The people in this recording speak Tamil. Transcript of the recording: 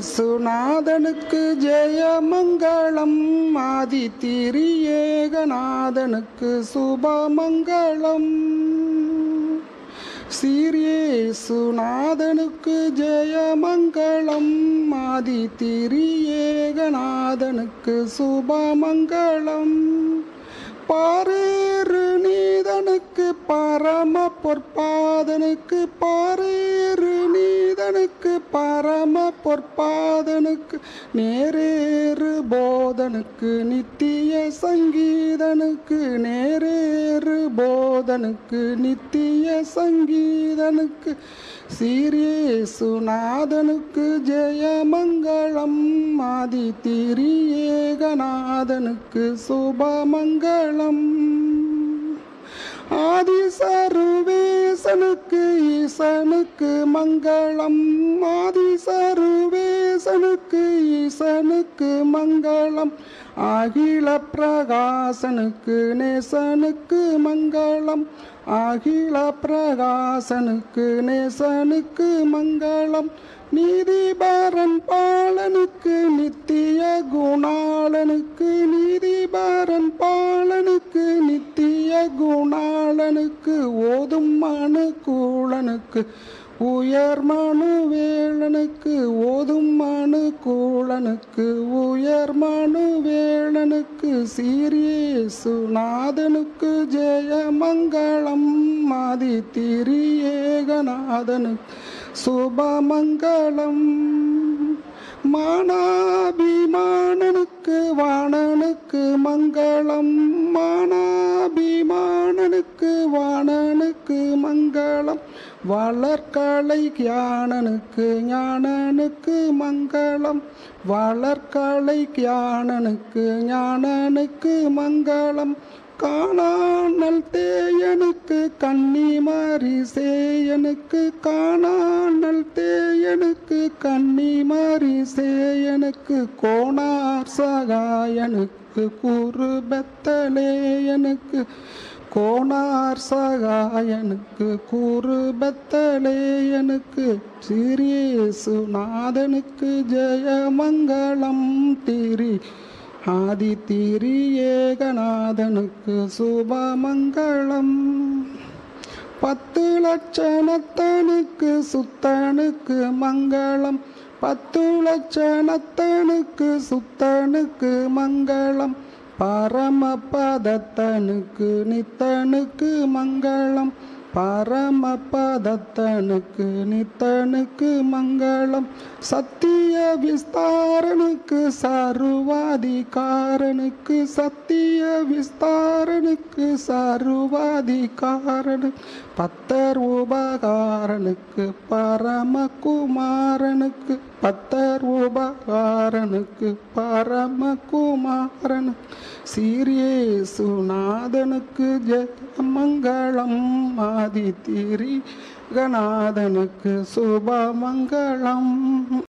சீரியேசுநாதனுக்கு ஜெயமங்கலம் ஆதி திரியேகநாதனுக்கு சுபமங்களம் சீரியேசுநாதனுக்கு ஜெயமங்கலம் ஆதி திரியேகநாதனுக்கு சுபமங்களம் பாரேறு நீதனுக்கு பரம பொற்பாதனுக்கு பாரேறு நீதனுக்கு பரம நேரேறு போதனுக்கு நித்திய சங்கீதனுக்கு நேரேறு போதனுக்கு நித்திய சங்கீதனுக்கு சீரியேசுநாதனுக்கு ஜெயமங்களம் ஆதி திரியேகநாதனுக்கு சுபமங்களம் ஆதி சருவேசனுக்கு ஈசனுக்கு மங்களம் ஆதி சருவேசனுக்கு ஈசனுக்கு மங்களம் அகில பிரகாசனுக்கு நேசனுக்கு மங்களம் அகில பிரகாசனுக்கு நேசனுக்கு மங்களம். நீதிபரன் பாலனுக்கு நித்திய குணாளனுக்கு நீதிபரன் பாலனுக்கு நித்திய குணாளனுக்கு ஓதும் மனு கூளனுக்கு உயர் மனு வேளனுக்கு ஓதும் மனு கூழனுக்கு உயர் மனு வேளனுக்கு சீரியேசுநாதனுக்கு ஜெயமங்கலம் மாதி திரியேகநாதனுக்கு சுபமங்கலம் மானாபிமானனுக்கு வாணனுக்கு மங்களம் மானாபிமானனுக்கு வாணனுக்கு மங்களம் வளர்கலை ஞானனுக்கு ஞானனுக்கு மங்களம். வளர்கலை ஞானனுக்கு ஞானனுக்கு மங்களம். காணானல் தேயனுக்கு கன்னிமாரி சேயனுக்கு காணானல் தேயனுக்கு கன்னிமாரி சேயனுக்கு கோணார் சகாயனுக்கு குரு பெத்தலேயனுக்கு கோணார் சகாயனுக்கு குரு பெத்தலேயனுக்கு சிறியேசுநாதனுக்கு ஜெயமங்கலம் திரி. ஆதி திரி ஏகநாதனுக்கு சுபமங்கலம். பத்து லட்சணத்தனுக்கு சுத்தனுக்கு மங்களம். பத்து லட்சணத்தனுக்கு சுத்தனுக்கு மங்களம். பரமபதத்தனுக்கு நித்தனுக்கு மங்களம். பரமபதத்தனுக்கு நித்தனுக்கு மங்களம். சத்திய விஸ்தாரனுக்கு சர்வாதிகாரனுக்கு சத்திய விஸ்தாரனுக்கு சர்வாதிகாரனு. பத்தர் உபகாரனுக்கு பரமகுமாரனுக்கு பத்தர் உபகாரனுக்கு பரமகுமாரனு. சீரியேசுநாதனுக்கு மா ஆதி திரி கநாதனுக்கு சுபமங்களம்